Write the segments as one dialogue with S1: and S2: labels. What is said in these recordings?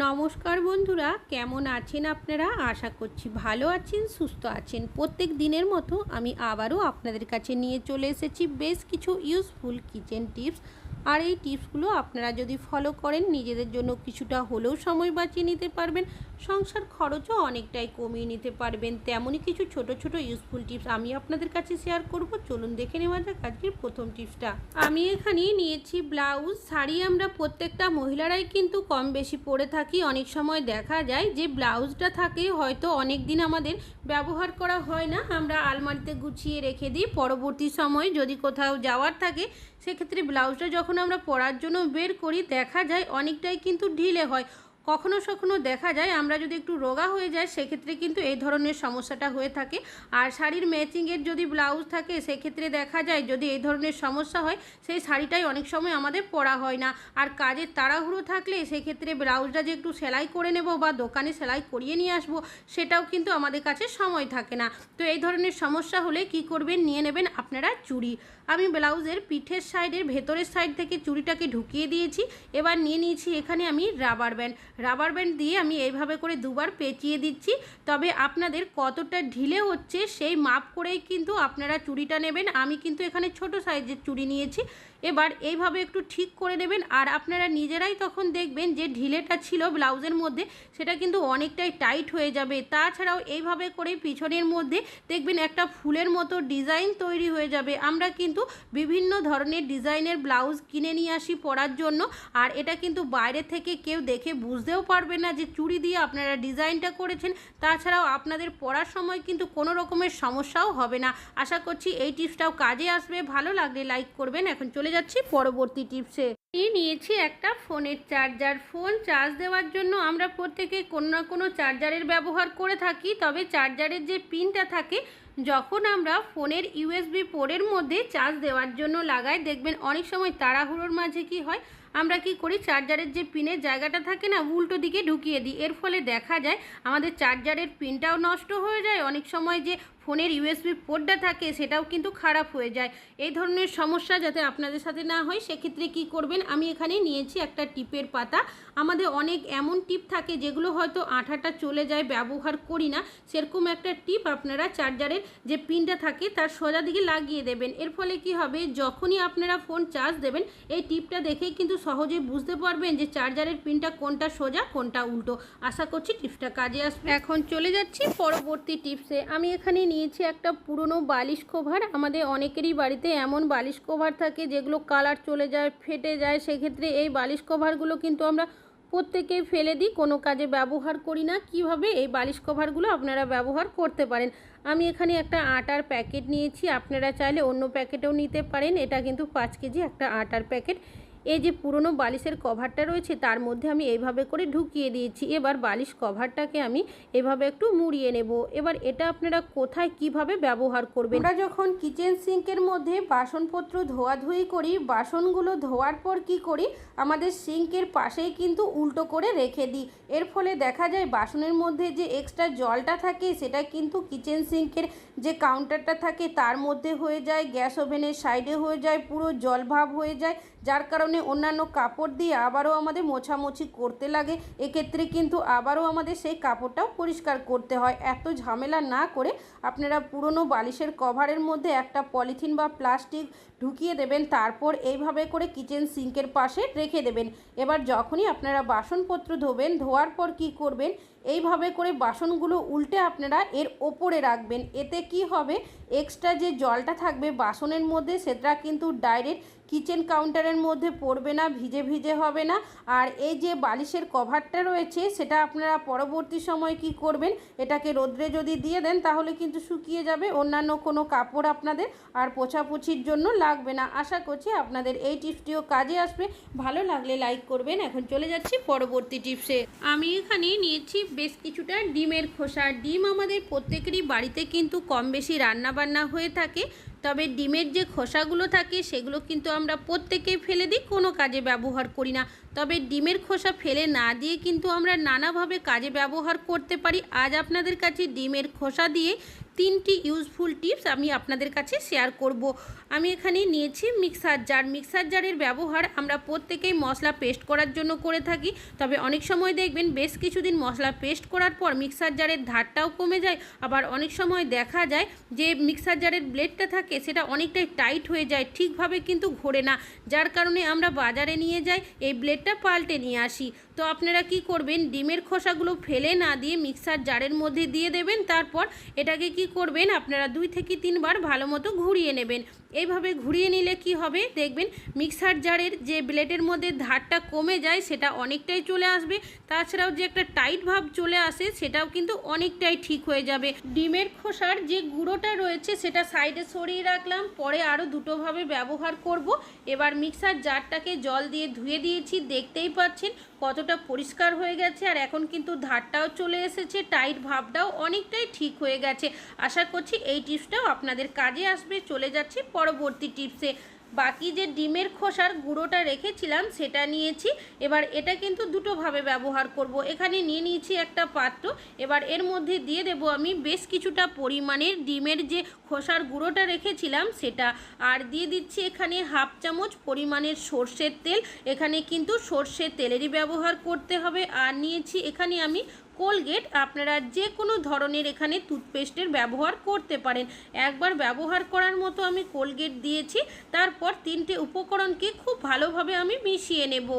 S1: নমস্কার বন্ধুরা, কেমন আছেন আপনারা? আশা করছি ভালো আছেন, সুস্থ আছেন। প্রত্যেক দিনের মতো আমি আবারও আপনাদের কাছে নিয়ে চলে এসেছি বেশ কিছু ইউজফুল কিচেন টিপস আর এই টিপসগুলো আপনারা যদি ফলো করেন, নিজেদের জন্য কিছুটা হলেও সময় বাঁচিয়ে নিতে পারবেন। সংসার খরচও অনেকটাই কমিয়ে নিতে পারবেন। তেমনই কিছু ছোট ছোট ইউজফুল টিপস আমি আপনাদের কাছে শেয়ার করব। চলুন দেখে নেওয়া যাক আজকের প্রথম টিপসটা আমি এখানে নিয়েছি ব্লাউজ শাড়ি আমরা প্রত্যেকটা মহিলারাই কিন্তু কম বেশি পরে থাকি। অনেক সময় দেখা যায় যে ব্লাউজটা থাকে, হয়তো অনেক দিন আমাদের ব্যবহার করা হয় না। আমরা আলমারিতে গুছিয়ে রেখে দিই। পরবর্তী সময় যদি কোথাও যাওয়ার থাকে, সেক্ষেত্রে ব্লাউজটা যখন আমরা পরার জন্য বের করি, দেখা যায় অনেকটাই কিন্তু ঢিলে হয়। কখনো কখনো দেখা যায় আমরা যদি একটু রোগা হয়ে যায় সেক্ষেত্রে কিন্তু এই ধরনের সমস্যাটা হয়ে থাকে। আর শাড়ির ম্যাচিংয়ের যদি ব্লাউজ থাকে, সেক্ষেত্রে দেখা যায় যদি এই ধরনের সমস্যা হয়, সেই শাড়িটাই অনেক সময় আমাদের পরা হয় না। আর কাজের তাড়াহুড়ো থাকলে, সেক্ষেত্রে ব্লাউজটা যে একটু সেলাই করে নেব বা দোকানে সেলাই করিয়ে নিয়ে আসব, সেটাও কিন্তু আমাদের কাছে সময় থাকে না। তো এই ধরনের সমস্যা হলে কি করবেন? নিয়ে নেবেন আপনারা চুড়ি। আমি ব্লাউজের পিঠের সাইডের ভেতরের সাইড থেকে চুড়িটাকে ঢুকিয়ে দিয়েছি। এবার নিয়ে নিয়েছি এখানে আমি রাবার ব্যান্ড রাবার ব্যান্ড দিয়ে আমি এইভাবে করে দুবার পেঁচিয়ে দিচ্ছি। তবে আপনাদের কতটা ঢিলে হচ্ছে সেই মাপ করেই কিন্তু আপনারা চুড়িটা নেবেন। আমি কিন্তু এখানে ছোট সাইজের চুড়ি নিয়েছি। এবার এইভাবে একটু ঠিক করে নেবেন। আর আপনারা নিজেরাই তখন দেখবেন যে ঢিলেটা ছিল ব্লাউজের মধ্যে, সেটা কিন্তু অনেকটাই টাইট হয়ে যাবে। তাছাড়াও এইভাবে করে পিছনের মধ্যে দেখবেন একটা ফুলের মতো ডিজাইন তৈরি হয়ে যাবে। আমরা কিন্তু বিভিন্ন ধরনের ডিজাইনের ব্লাউজ কিনে নিয়ে আসি পরার জন্য। আর এটা কিন্তু বাইরে থেকে কেউ দেখে বুঝতেও পারবে না যে চুড়ি দিয়ে আপনারা ডিজাইনটা করেছেন। তাছাড়াও আপনাদের পরার সময় কিন্তু কোনো রকমের সমস্যাও হবে না। আশা করছি এই টিপসটাও কাজে আসবে। ভালো লাগলে লাইক করবেন। এখন চলে যাচ্ছি পরবর্তী টিপসে। নিয়ে নিয়েছি একটা ফোনের চার্জার। ফোন চার্জ দেওয়ার জন্য আমরা প্রত্যেকে কোনো না কোনো চার্জারের ব্যবহার করে থাকি। তবে চার্জারের যে পিনটা থাকে যখন আমরা ফোনের ইউএসবি পোর্টের মধ্যে চার্জ দেওয়ার জন্য লাগাই, দেখবেন অনেক সময় তাড়াহুড়োর মাঝে কি হয়, আমরা কি করি, চার্জারের যে পিনের জায়গাটা থাকে না, উল্টো দিকে ঢুকিয়ে দিই। এর ফলে দেখা যায়, আমাদের চার্জারের পিনটাও নষ্ট হয়ে যায়। অনেক সময় যে ফোনের ইউএসবি পোর্টটা থাকে সেটাও কিন্তু খারাপ হয়ে যায়। এই ধরনের সমস্যা যাতে আপনাদের সাথে না হয়, সেক্ষেত্রে কি করবেন? আমি এখানে নিয়েছি একটা টিপের পাতা। আমাদের অনেক এমন টিপ থাকে যেগুলো হয়তো আঠাটা চলে যায়, ব্যবহার করি না। সেরকম একটা টিপ আপনারা চার্জারের যে পিনটা থাকে তার সোজা দিকে লাগিয়ে দেবেন। এর ফলে কি হবে? যখনই আপনারা ফোন চার্জ দেবেন, এই টিপটা দেখেই কিন্তু সহজে বুঝতে পারবেন যে চার্জারের পিনটা কোনটা সোজা, কোনটা উল্টো। আশা করছি টিপসটা কাজে আসবে। এখন চলে যাচ্ছি পরবর্তী টিপসে। আমি এখানে নিয়েছি একটা পুরনো বালিশ কভার আমাদের অনেকেরই বাড়িতে এমন বালিশ কভার থাকে যেগুলো কালার চলে যায়, ফেটে যায়। সেক্ষেত্রে এই বালিশ কভারগুলো কিন্তু আমরা প্রত্যেকেই ফেলে দিই, কোনো কাজে ব্যবহার করি না। কীভাবে এই বালিশ কভারগুলো আপনারা ব্যবহার করতে পারেন? আমি এখানে একটা আটার প্যাকেট নিয়েছি। আপনারা চাইলে অন্য প্যাকেটেও নিতে পারেন। এটা কিন্তু পাঁচ কেজি একটা আটার প্যাকেট এই যে পুরনো বালিশের কভারটা রয়েছে, তার মধ্যে আমি এইভাবে করে ঢুকিয়ে দিয়েছি। এবার বালিশ কভারটাকে আমি এভাবে একটু মুড়িয়ে নেব। এবার এটা আপনারা কোথায় কীভাবে ব্যবহার করবেন? আমরা যখন কিচেন সিঙ্কের মধ্যে বাসনপত্র ধোয়াধুয়ি করি, বাসনগুলো ধোয়ার পর কি করি, আমাদের সিঙ্কের পাশেই কিন্তু উল্টো করে রেখে দিই। এর ফলে দেখা যায় বাসনের মধ্যে যে এক্সট্রা জলটা থাকে, সেটা কিন্তু কিচেন সিঙ্কের যে কাউন্টারটা থাকে, তার মধ্যে হয়ে যায়, গ্যাস ওভেনের সাইডে হয়ে যায়, পুরো জলভাব হয়ে যায়। যার কারণে অন্যান্য কাপড় দিয়ে আবারও আমাদের মোছামুছি করতে লাগে। এক্ষেত্রে কিন্তু আবারও আমাদের সেই কাপড়টাও পরিষ্কার করতে হয়। এত ঝামেলা না করে আপনারা পুরনো বালিশের কভারের মধ্যে একটা পলিথিন বা প্লাস্টিক ঢুকিয়ে দেবেন, তারপর এইভাবে করে কিচেন সিঙ্কের পাশে রেখে দেবেন। এবার যখনই আপনারা বাসনপত্র ধোবেন, ধোয়ার পর কি করবেন, এইভাবে করে বাসনগুলো উল্টে আপনারা এর ওপরে রাখবেন। এতে কি হবে? এক্সট্রা যে জলটা থাকবে বাসনের মধ্যে, সেটা কিন্তু ডাইরেক্ট কিচেন কাউন্টারের মধ্যে পড়বে না, ভিজে ভিজে হবে না। আর এই যে বালিশের কভারটা রয়েছে, সেটা আপনারা পরবর্তী সময় কি করবেন, এটাকে রোদ্রে যদি দিয়ে দেন, তাহলে কিন্তু শুকিয়ে যাবে। অন্যান্য কোনো কাপড় আপনাদের আর পোছাপুছির জন্য লাগবে না। আশা করছি আপনাদের এই টিপসটিও কাজে আসবে। ভালো লাগলে লাইক করবেন। এখন চলে যাচ্ছি পরবর্তী টিপসে। আমি এখানে নিয়েছি বেশ কিছুটা ডিমের খোসা। ডিম আমাদের প্রত্যেকেরই বাড়িতে কিন্তু কম বেশি রান্না বান্না হয়ে থাকে। তবে ডিমের যে খোসাগুলো থাকে, সেগুলো কিন্তু আমরা প্রত্যেকেই ফেলে দিই, কোনো কাজে ব্যবহার করি না। তবে ডিমের খোসা ফেলে না দিয়ে কিন্তু আমরা নানাভাবে কাজে ব্যবহার করতে পারি। আজ আপনাদের কাছে ডিমের খোসা দিয়ে তিনটি ইউজফুল টিপস আমি আপনাদের কাছে শেয়ার করব। আমি এখানে নিয়েছি মিক্সার জার মিক্সার জারের ব্যবহার আমরা প্রত্যেকেই মশলা পেস্ট করার জন্য করে থাকি। তবে অনেক সময় দেখবেন বেশ কিছুদিন মশলা পেস্ট করার পর মিক্সার জারের ধারটাও কমে যায়। আবার অনেক সময় দেখা যায় যে মিক্সার জারের ব্লেডটা থাকে সেটা অনেকটাই টাইট হয়ে যায়, ঠিকভাবে কিন্তু ঘোরে না। যার কারণে আমরা বাজারে নিয়ে যাই, এই ব্লেডটা পাল্টে নিয়ে আসি। তো আপনারা কি করবেন? ডিমের খোসাগুলো ফেলে না দিয়ে মিক্সার জারের মধ্যে দিয়ে দেবেন, তারপর এটাকে কি করবেন? আপনারা দুই থেকে তিনবার ভালো মতো ঘুরিয়ে নেবেন। এইভাবে ঘুরিয়ে নিলে কি হবে? দেখবেন মিক্সার জারের যে ব্লেডের মধ্যে ধারটা কমে যায়, সেটা অনেকটাই চলে আসবে। তাছাড়াও যে একটা টাইট ভাব চলে আসে, সেটাও কিন্তু অনেকটাই ঠিক হয়ে যাবে। ডিমের খোসার যে গুঁড়োটা রয়েছে, সেটা সাইডে সরিয়ে রাখলাম। পরে আরও দুটোভাবে ব্যবহার করব। এবার মিক্সার জারটাকে জল দিয়ে ধুয়ে দিয়েছি। দেখতেই পাচ্ছেন কতটা পরিষ্কার হয়ে গেছে। আর এখন কিন্তু ধারটাও চলে এসেছে। টাইট ভাবটাও অনেকটাই ঠিক হয়ে গেছে। আশা করছি এই টিপসটাও আপনাদের কাজে আসবে। চলে যাচ্ছি পরবর্তী টিপসে। বাকি যে ডিমের খোসার গুঁড়োটা রেখেছিলাম, সেটা নিয়েছি। এবার এটা কিন্তু দুটোভাবে ব্যবহার করব। এখানে নিয়ে নিয়েছি একটা পাত্র। এবার এর মধ্যে দিয়ে দেব আমি বেশ কিছুটা পরিমাণের ডিমের যে খোসার গুঁড়োটা রেখেছিলাম, সেটা। আর দিয়ে দিচ্ছি এখানে হাফ চামচ পরিমাণের সর্ষের তেল। এখানে কিন্তু সর্ষের তেলেরই ব্যবহার করতে হবে। আর নিয়েছি এখানে আমি কোলগেট আপনারা যে কোনো ধরনের এখানে টুথপেস্টের ব্যবহার করতে পারেন। একবার ব্যবহার করার মতো আমি কোলগেট দিয়েছি, তারপর তিনটে উপকরণকে খুব ভালোভাবে আমি মিশিয়ে নেব।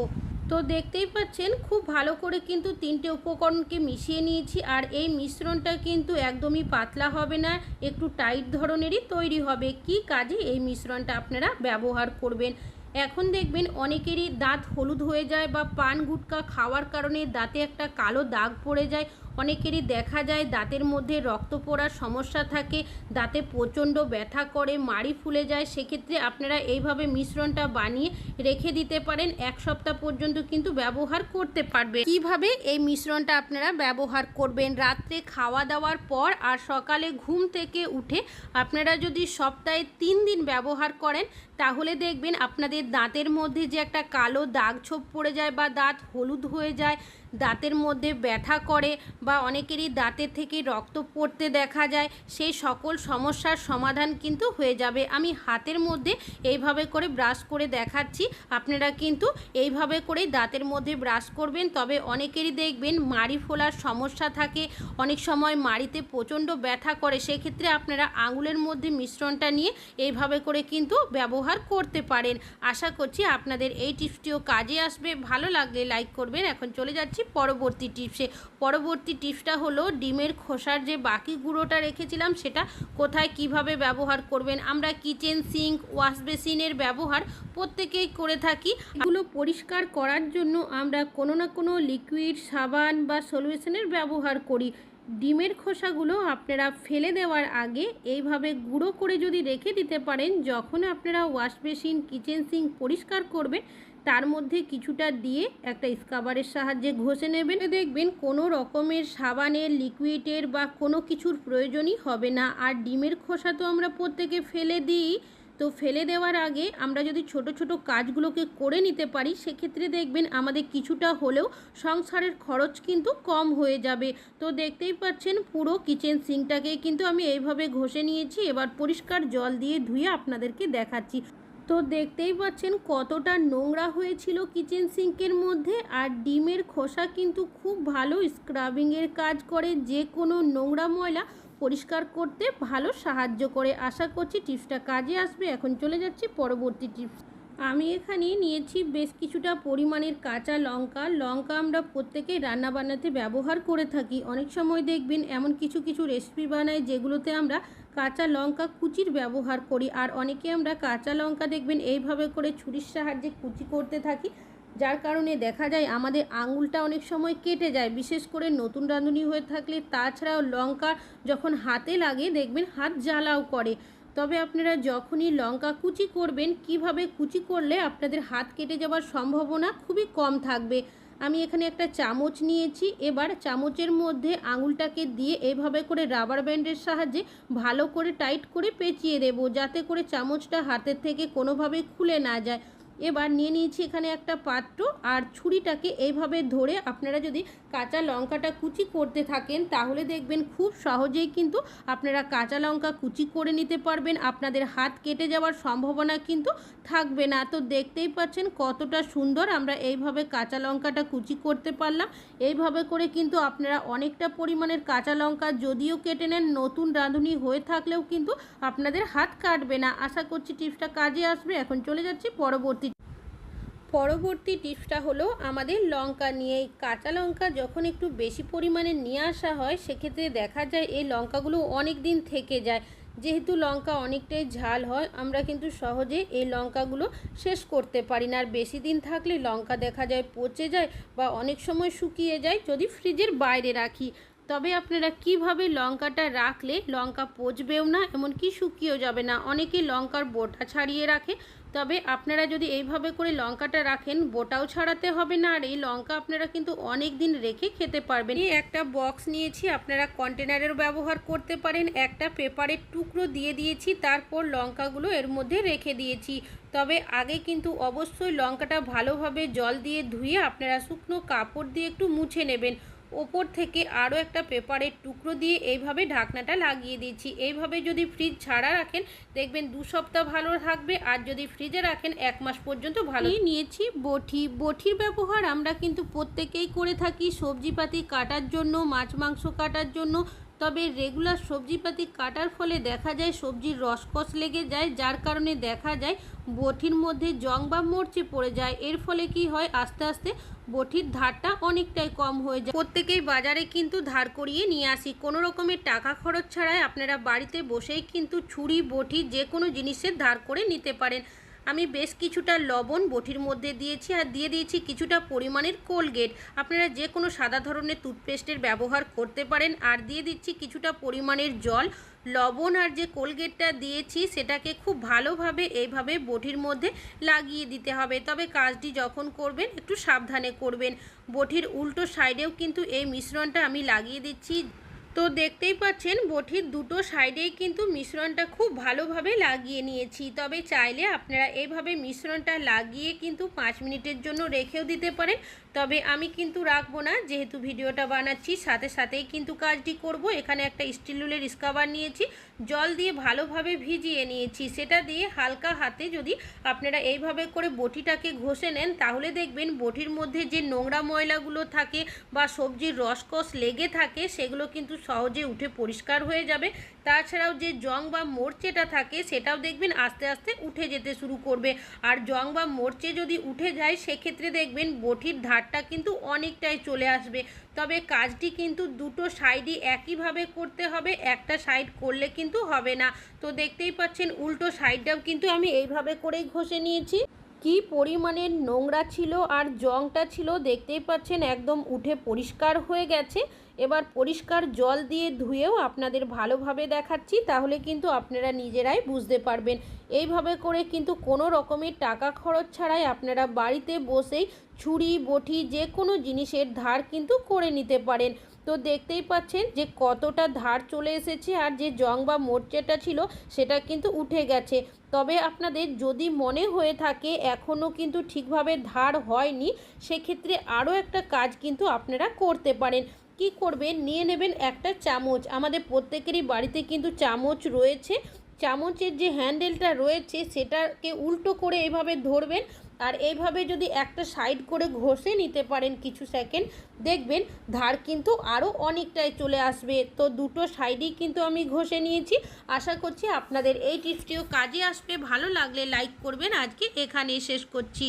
S1: তো দেখতেই পাচ্ছেন, খুব ভালো করে কিন্তু তিনটে উপকরণকে মিশিয়ে নিয়েছি, আর এই মিশ্রণটা কিন্তু একদমই পাতলা হবে না, একটু টাইট ধরনেরই তৈরি হবে। কি কাজে এই মিশ্রণটা আপনারা ব্যবহার করবেন? এখন দেখবেন অনেকেরই দাঁত হলুদ হয়ে যায় বা পান গুটকা খাওয়ার কারণে দাঁতে একটা কালো দাগ পড়ে যায়। অনেকেরই দেখা যায় দাঁতের মধ্যে রক্ত পড়ার সমস্যা থাকে, দাঁতে প্রচণ্ড ব্যথা করে, মাড়ি ফুলে যায়। সেক্ষেত্রে আপনারা এইভাবে মিশ্রণটা বানিয়ে রেখে দিতে পারেন। এক সপ্তাহ পর্যন্ত কিন্তু ব্যবহার করতে পারবে। কীভাবে এই মিশ্রণটা আপনারা ব্যবহার করবেন? রাত্রে খাওয়া দাওয়ার পর আর সকালে ঘুম থেকে উঠে আপনারা যদি সপ্তাহে তিন দিন ব্যবহার করেন, তাহলে দেখবেন আপনাদের দাঁতের মধ্যে যে একটা কালো দাগ ছোপ পড়ে যায় বা দাঁত হলুদ হয়ে যায় দাঁতের মধ্যে ব্যথা করে বা অনেকেরই দাঁতের থেকে রক্ত পড়তে দেখা যায়, সেই সকল সমস্যার সমাধান কিন্তু হয়ে যাবে। আমি হাতের মধ্যে এইভাবে করে ব্রাশ করে দেখাচ্ছি। আপনারা কিন্তু এইভাবে করেই দাঁতের মধ্যে ব্রাশ করবেন। তবে অনেকেরই দেখবেন মাড়ি ফোলার সমস্যা থাকে। অনেক সময় মাড়িতে প্রচণ্ড ব্যথা করে। সেক্ষেত্রে আপনারা আঙুলের মধ্যে মিশ্রণটা নিয়ে এইভাবে করে কিন্তু ব্যবহার করতে পারেন। আশা করছি আপনাদের এই টিপসটিও কাজে আসবে। ভালো লাগলে লাইক করবেন। এখন চলে যাচ্ছি পরবর্তী টিপসে পরবর্তী টিপসটা হলো ডিমের খোসার যে বাকি গুঁড়োটা রেখেছিলাম, সেটা কোথায় কীভাবে ব্যবহার করবেন? আমরা কিচেন সিঙ্ক ওয়াশ বেসিনের ব্যবহার প্রত্যেকেই করে থাকি। এগুলো পরিষ্কার করার জন্য আমরা কোনো না কোনো লিকুইড সাবান বা সলিউশনের ব্যবহার করি। ডিমের খোসাগুলো আপনারা ফেলে দেওয়ার আগে এইভাবে গুঁড়ো করে যদি রেখে দিতে পারেন, যখন আপনারা ওয়াশ বেসিন কিচেন সিঙ্ক পরিষ্কার করবেন তার মধ্যে কিছুটা দিয়ে একটা স্কাবারের সাহায্যে ঘষে নেবেন। দেখবেন কোনো রকমের সাবানের, লিকুইডের বা কোনো কিছুর প্রয়োজনই হবে না। আর ডিমের খোসা তো আমরা প্রত্যেকে ফেলে দিই। তো ফেলে দেওয়ার আগে আমরা যদি ছোট ছোট কাজগুলোকে করে নিতে পারি, সেক্ষেত্রে দেখবেন আমাদের কিছুটা হলেও সংসারের খরচ কিন্তু কম হয়ে যাবে। তো দেখতেই পাচ্ছেন পুরো কিচেন সিঙ্কটাকে কিন্তু আমি এইভাবে ঘষে নিয়েছি। এবার পরিষ্কার জল দিয়ে ধুয়ে আপনাদেরকে দেখাচ্ছি। তো দেখতেই পাচ্ছেন কতটা নোংরা হয়েছিল কিচেন সিঙ্কের মধ্যে। আর ডিমের খোসা কিন্তু খুব ভালো, স্ক্রাবিংয়ের কাজ করে, যে কোনো নোংরা ময়লা পরিষ্কার করতে ভালো সাহায্য করে। আশা করছি টিপসটা কাজে আসবে। এখন চলে যাচ্ছি পরবর্তী টিপস। আমি এখানে নিয়েছি বেশ কিছুটা পরিমাণের কাঁচা লঙ্কা। লঙ্কা আমরা প্রত্যেকেই রান্না বান্নাতে ব্যবহার করে থাকি। অনেক সময় দেখবেন এমন কিছু কিছু রেসিপি বানাই যেগুলোতে আমরা কাঁচা লঙ্কা কুচির ব্যবহার করি। আর অনেকে আমরা কাঁচা লঙ্কা দেখবেন এইভাবে করে ছুরির সাহায্যে কুচি করতে থাকি। যার কারণে দেখা যায় আমাদের আঙুলটা অনেক সময় কেটে যায়। বিশেষ করে নতুন রাঁধুনি হয়ে থাকলে তাছাড়াও লঙ্কা যখন হাতে লাগে দেখবেন হাত জ্বালাও করে। তবে আপনারা যখনই লঙ্কা কুচি করবেন, কীভাবে কুচি করলে আপনাদের হাত কেটে যাওয়ার সম্ভাবনা খুবই কম থাকবে। আমি এখানে একটা চামচ নিয়েছি। এবার চামচের মধ্যে আঙুলটাকে দিয়ে এভাবে করে রাবার ব্যান্ডের সাহায্যে ভালো করে টাইট করে পেঁচিয়ে দেব, যাতে করে চামচটা হাতের থেকে কোনোভাবে খুলে না যায়। এবার নিয়ে নিয়েছি এখানে একটা পাত্র আর ছুরিটাকে এইভাবে ধরে আপনারা যদি কাঁচা লঙ্কাটা কুচি করতে থাকেন তাহলে দেখবেন খুব সহজেই কিন্তু আপনারা কাঁচা লঙ্কা কুচি করে নিতে পারবেন। আপনাদের হাত কেটে যাওয়ার সম্ভাবনা কিন্তু থাকবে না। তো দেখতেই পাচ্ছেন কতটা সুন্দর আমরা এইভাবে কাঁচা লঙ্কাটা কুচি করতে পারলাম। এইভাবে করে কিন্তু আপনারা অনেকটা পরিমাণের কাঁচা লঙ্কা যদিও কেটে নেন, নতুন রাঁধুনি হয়ে থাকলেও কিন্তু আপনাদের হাত কাটবে না। আশা করছি টিপসটা কাজে আসবে। এখন চলে যাচ্ছি পরবর্তী পরবর্তী টিপসটা হলো আমাদের লঙ্কা নিয়ে এই কাঁচা লঙ্কা যখন একটু বেশি পরিমাণে নিয়ে আসা হয়, সেক্ষেত্রে দেখা যায় এই লঙ্কাগুলো অনেক দিন থেকে যায়। যেহেতু লঙ্কা অনেকটাই ঝাল হয়, আমরা কিন্তু সহজে এই লঙ্কাগুলো শেষ করতে পারি না। আর বেশি দিন থাকলে লঙ্কা দেখা যায় পচে যায় বা অনেক সময় শুকিয়ে যায় যদি ফ্রিজের বাইরে রাখি। তবে আপনারা কীভাবে লঙ্কাটা রাখলে লঙ্কা পচবেও না, এমনকি শুকিয়েও যাবে না? অনেকে লঙ্কার বোটা ছাড়িয়ে রাখে। তবে আপনারা যদি এইভাবে করে লঙ্কাটা রাখেন, বোটাও ছাড়াতে হবে না। আর এই লঙ্কা আপনারা কিন্তু অনেক দিন রেখে খেতে পারবেন। এই একটা বক্স নিয়েছি, আপনারা কন্টেনারের ব্যবহার করতে পারেন। একটা পেপারের টুকরো দিয়ে দিয়েছি, তারপর লঙ্কাগুলো এর মধ্যে রেখে দিয়েছি। তবে আগে কিন্তু অবশ্যই লঙ্কাটা ভালোভাবে জল দিয়ে ধুয়ে আপনারা শুকনো কাপড় দিয়ে একটু মুছে নেবেন। ওপর থেকে আরও একটা পেপারের টুকরো দিয়ে এইভাবে ঢাকনাটা লাগিয়ে দিয়েছি এইভাবে যদি ফ্রিজ ছাড়া রাখেন, দেখবেন দু সপ্তাহ ভালো থাকবে, আর যদি ফ্রিজে রাখেন, এক মাস পর্যন্ত ভালো নিয়েছি বটি। বটির ব্যবহার আমরা কিন্তু প্রত্যেকেই করে থাকি। সবজিপাতি কাটার জন্য, মাছ মাংস কাটার জন্য তবে রেগুলার সবজিপাতি কাটার ফলে দেখা যায় সবজির রসকস লেগে যায়, যার কারণে দেখা যায় বটির মধ্যে জং বা মরচে পড়ে যায়। এর ফলে কি হয়? আস্তে আস্তে বটির ধারটা অনেকটাই কম হয়ে যায়। প্রত্যেকেই বাজারে কিন্তু ধার করিয়ে নিয়ে আসি। কোনো রকমের টাকা খরচ ছাড়াই আপনারা বাড়িতে বসেই কিন্তু ছুরি, বটি যে কোনো জিনিসের ধার করে নিতে পারেন। আমি বেশ কিছুটা লবণ বটির মধ্যে দিয়েছি আর দিয়ে দিয়েছি কিছুটা পরিমাণের কোলগেট। আপনারা যে কোনো সাদা ধরনের টুথপেস্টের ব্যবহার করতে পারেন আর দিয়ে দিচ্ছি কিছুটা পরিমাণের জল। লবণ আর যে কোলগেটটা দিয়েছি সেটাকে খুব ভালোভাবে এইভাবে বটির মধ্যে লাগিয়ে দিতে হবে। তবে কাজটি যখন করবেন একটু সাবধানে করবেন। বটির উল্টো সাইডেও কিন্তু এই মিশ্রণটা আমি লাগিয়ে দিচ্ছি। তো দেখতেই পাচ্ছেন, বটির দুটো সাইডেই কিন্তু মিশ্রণটা খুব ভালোভাবে লাগিয়ে নিয়েছি। তবে চাইলে আপনারা এইভাবে মিশ্রণটা লাগিয়ে কিন্তু পাঁচ মিনিটের জন্য রেখেও দিতে পারেন। তবে আমি কিন্তু রাখব না, যেহেতু ভিডিওটা বানাচ্ছি, সাথে সাথেই কিন্তু কাজটি করব। এখানে একটা স্টিলুলের স্কাবার নিয়েছি, জল দিয়ে ভালোভাবে ভিজিয়ে নিয়েছি। সেটা দিয়ে হালকা হাতে যদি আপনারা এইভাবে করে বটিটাকে ঘষে নেন, তাহলে দেখবেন বটির মধ্যে যে নোংরা ময়লাগুলো থাকে বা সবজির রসকস লেগে থাকে, সেগুলো কিন্তু সহজে উঠে পরিষ্কার হয়ে যাবে। তাছাড়াও যে জং বা মোর্চেটা থাকে, সেটাও দেখবেন আস্তে আস্তে উঠে যেতে শুরু করবে। আর জং বা মোর্চে যদি উঠে যায়, সেক্ষেত্রে দেখবেন বটির ধারটা কিন্তু অনেকটাই চলে আসবে। তবে কাজটি কিন্তু দুটো সাইডই একইভাবে করতে হবে, একটা সাইড করলে কিন্তু হবে না। তো দেখতেই পাচ্ছেন, উল্টো সাইডটাও কিন্তু আমি এইভাবে করেই ঘষে নিয়েছি। কি পরিমাণের নোংরা ছিল আর জংটা ছিল দেখতেই পাচ্ছেন একদম উঠে পরিষ্কার হয়ে গেছে। এবার পরিষ্কার জল দিয়ে ধুয়েও আপনাদের ভালোভাবে দেখাচ্ছি, তাহলে কিন্তু আপনারা নিজেরাই বুঝতে পারবেন। এইভাবে করে কিন্তু কোনো রকমের টাকা খরচ ছাড়াই আপনারা বাড়িতে বসেই ছুরি, বটি, যে কোনো জিনিসের ধার কিন্তু করে নিতে পারেন। তো দেখতেই পাচ্ছেন যে কতটা ধার চলে এসেছে আর যে জং বা মোর্চেটা ছিল সেটা কিন্তু উঠে গেছে। তবে আপনাদের যদি মনে হয়ে থাকে এখনও কিন্তু ঠিকভাবে ধার হয়নি, সেক্ষেত্রে আরও একটা কাজ কিন্তু আপনারা করতে পারেন। কি করবেন? নিয়ে নেবেন একটা চামচ। আমাদের প্রত্যেকেরই বাড়িতে কিন্তু চামচ রয়েছে। চামচের যে হ্যান্ডেলটা রয়েছে সেটাকে উল্টো করে এভাবে ধরবেন। আর এইভাবে যদি একটা সাইড করে ঘষে নিতে পারেন কিছু সেকেন্ড, দেখবেন ধার কিন্তু আরও অনেকটাই চলে আসবে। তো দুটো সাইডেই কিন্তু আমি ঘষে নিয়েছি। আশা করছি আপনাদের এই টিপসটিও কাজে আসবে। ভালো লাগলে লাইক করবেন। আজকে এখানেই শেষ করছি।